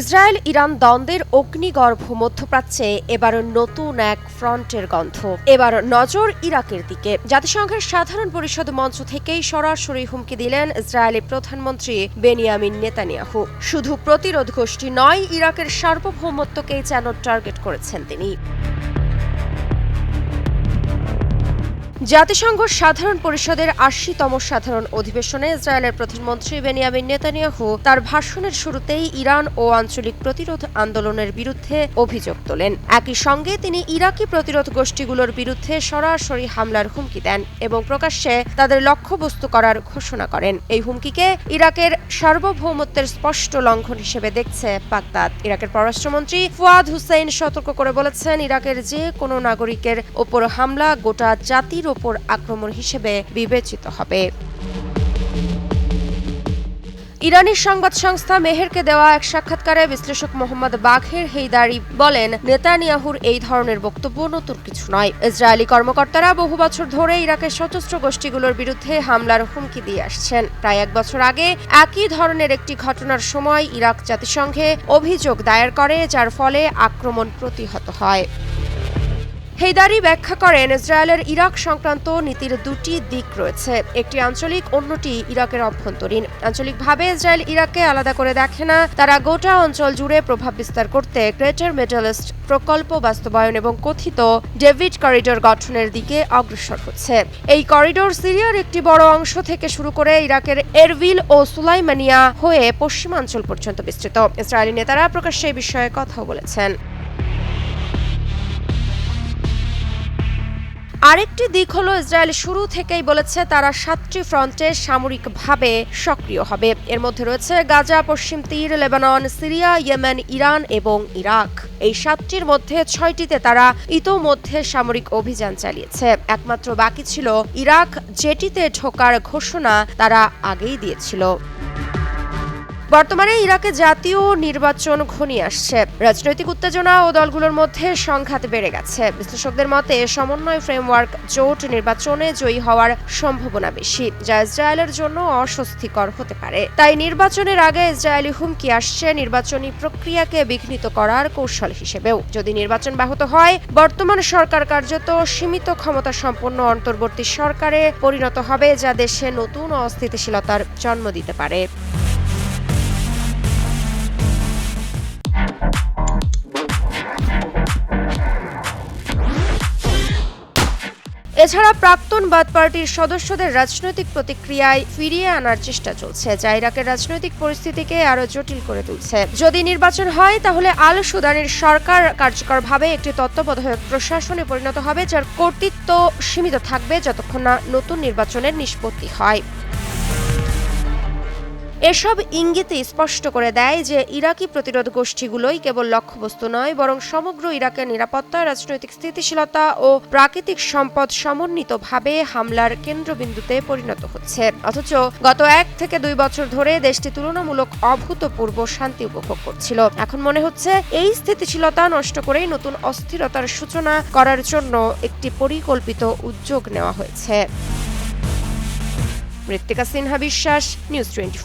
Israel Iran দ্বন্দ্বের অগ্নিগর্ভ মধ্যপ্রাচ্যে এবার নতুন এক ফ্রন্টের গন্ধ। এবার নজর ইরাকের দিকে। জাতিসংঘের সাধারণ পরিষদ মঞ্চ থেকেই সরাসরি হুমকি দিলেন ইসরায়েলি প্রধানমন্ত্রী বেনিয়ামিন নেতানিয়াহু। শুধু প্রতিরোধ গোষ্ঠী নয়, ইরাকের সার্বভৌমত্বকেই যেন টার্গেট করেছেন তিনি। জাতিসংঘ সাধারণ পরিষদের আশিতম সাধারণ অধিবেশনে ইসরায়েলের প্রধানমন্ত্রী বেনিয়ামিন নেতানিয়াহু তার ভাষণের শুরুতেই ইরান ও আঞ্চলিক প্রতিরোধ আন্দোলনের বিরুদ্ধে অভিযোগ তোলেন। একই সঙ্গে তিনি ইরাকি প্রতিরোধ গোষ্ঠীগুলোর বিরুদ্ধে সরাসরি হামলার হুমকি দেন এবং প্রকাশ্যে তাদের লক্ষ্যবস্তু করার ঘোষণা করেন। এই হুমকিকে ইরাকের সার্বভৌমত্বের স্পষ্ট লঙ্ঘন হিসেবে দেখছে বাগদাদ। ইরাকের পররাষ্ট্রমন্ত্রী ফুয়াদ হুসেইন সতর্ক করে বলেছেন, ইরাকের যে কোনো নাগরিকের ওপর হামলা গোটা জাতির ওপর আক্রমণ হিসেবে বিবেচিত হবে। ইরানি সংবাদ সংস্থা মেহেরকে দেওয়া এক সাক্ষাৎকারে বিশ্লেষক মোহাম্মদ বাঘের হেইদারি বলেন, নেতানিয়াহুর এই ধরনের বক্তব্য নতুন কিছু নয়। ইসরায়েলি কর্মকর্তারা বহু বছর ধরে ইরাকের সশস্ত্র গোষ্ঠীগুলোর বিরুদ্ধে হামলার হুমকি দিয়ে আসছেন। প্রায় এক বছর আগে একই ধরনের একটি ঘটনার সময় ইরাক জাতিসংঘে অভিযোগ দায়ের করে, যার ফলে আক্রমণ প্রতিহত হয়। হেইদারি ব্যাখ্যা করেন, ইসরায়েলের ইরাক সংক্রান্ত নীতির দুটি দিক রয়েছে। একটি আঞ্চলিক, অন্যটি ইরাকের অভ্যন্তরীণ। আঞ্চলিকভাবে ইসরায়েল ইরাককে আলাদা করে দেখে না, তারা গোটা অঞ্চল জুড়ে প্রভাব বিস্তার করতে গ্রেটার মিডল ইস্ট প্রকল্প বাস্তবায়ন এবং কথিত ডেভিড করিডোর গঠনের দিকে অগ্রসর হচ্ছে। এই করিডোর সিরিয়ার একটি বড় অংশ থেকে শুরু করে ইরাকের এরবিল ও সুলাইমানিয়া হয়ে পশ্চিমাঞ্চল পর্যন্ত বিস্তৃত। ইসরায়েলি নেতারা প্রকাশ্যে বিষয়ে কথাও বলেছেন। আরেকটি দিক হলো ইসরায়েল শুরু থেকেই বলেছে তারা সাতটি ফ্রন্টে সামরিকভাবে সক্রিয় হবে। এর মধ্যে রয়েছে গাজা, পশ্চিম তীর, লেবানন, সিরিয়া, ইয়েমেন, ইরান এবং ইরাক। এই সাতটির মধ্যে ছয়টিতে তারা ইতোমধ্যে সামরিক অভিযান চালিয়েছে। একমাত্র বাকি ছিল ইরাক, যেটিতে ঢোকার ঘোষণা তারা আগেই দিয়েছিল। বর্তমানে ইরাকে জাতীয় নির্বাচন ঘনিয়ে আসছে। রাজনৈতিক উত্তেজনা ও দলগুলোর মধ্যে সংঘাত বেড়ে গেছে। বিশ্লেষকদের মতে, সমন্বয় ফ্রেমওয়ার্ক জোট নির্বাচনে জয়ী হওয়ার সম্ভাবনা বেশি, যা ইসরায়েলের জন্য অস্বস্তিকর হতে পারে। তাই নির্বাচনের আগে ইসরায়েলি হুমকি আসছে নির্বাচনী প্রক্রিয়াকে বিঘ্নিত করার কৌশল হিসেবেও। যদি নির্বাচন ব্যাহত হয়, বর্তমান সরকার কার্যত সীমিত ক্ষমতা সম্পন্ন অন্তর্বর্তী সরকারে পরিণত হবে, যা দেশে নতুন অস্থিতিশীলতার জন্ম দিতে পারে। এছাড়া প্রাক্তন বাদ পার্টির সদস্যদের রাজনৈতিক প্রতিক্রিয়ায় ফিরিয়ে আনার চেষ্টা চলছে। যা ইরাকের রাজনৈতিক পরিস্থিতিকে আরও জটিল করে তুলছে। যদি নির্বাচন হয়, তাহলে আল সুদানের সরকার কার্যকরভাবে একটি তত্ত্বাবধায়ক প্রশাসনে পরিণত হবে, যার কর্তৃত্ব সীমিত থাকবে যতক্ষণ না নতুন নির্বাচনের নিষ্পত্তি হয়। এসব ইঙ্গিতে স্পষ্ট করে দেয় যে ইরাকি প্রতিরোধ গোষ্ঠীগুলোই কেবল লক্ষ্যবস্তু নয়, বরং সমগ্র ইরাকের নিরাপত্তা, রাজনৈতিক স্থিতিশীলতা ও প্রাকৃতিক সম্পদ সমন্বিতভাবে হামলার কেন্দ্রবিন্দুতে পরিণত হচ্ছে। অথচ গত এক থেকে দুই বছর ধরে দেশটি তুলনামূলক অভূতপূর্ব শান্তি উপভোগ করছিল। এখন মনে হচ্ছে এই স্থিতিশীলতা নষ্ট করেই নতুন অস্থিরতার সূচনা করার জন্য একটি পরিকল্পিত উদ্যোগ নেওয়া হয়েছে। মৃত্তিকা সিনহা বিশ্বাস নিউজ টোয়েন্টি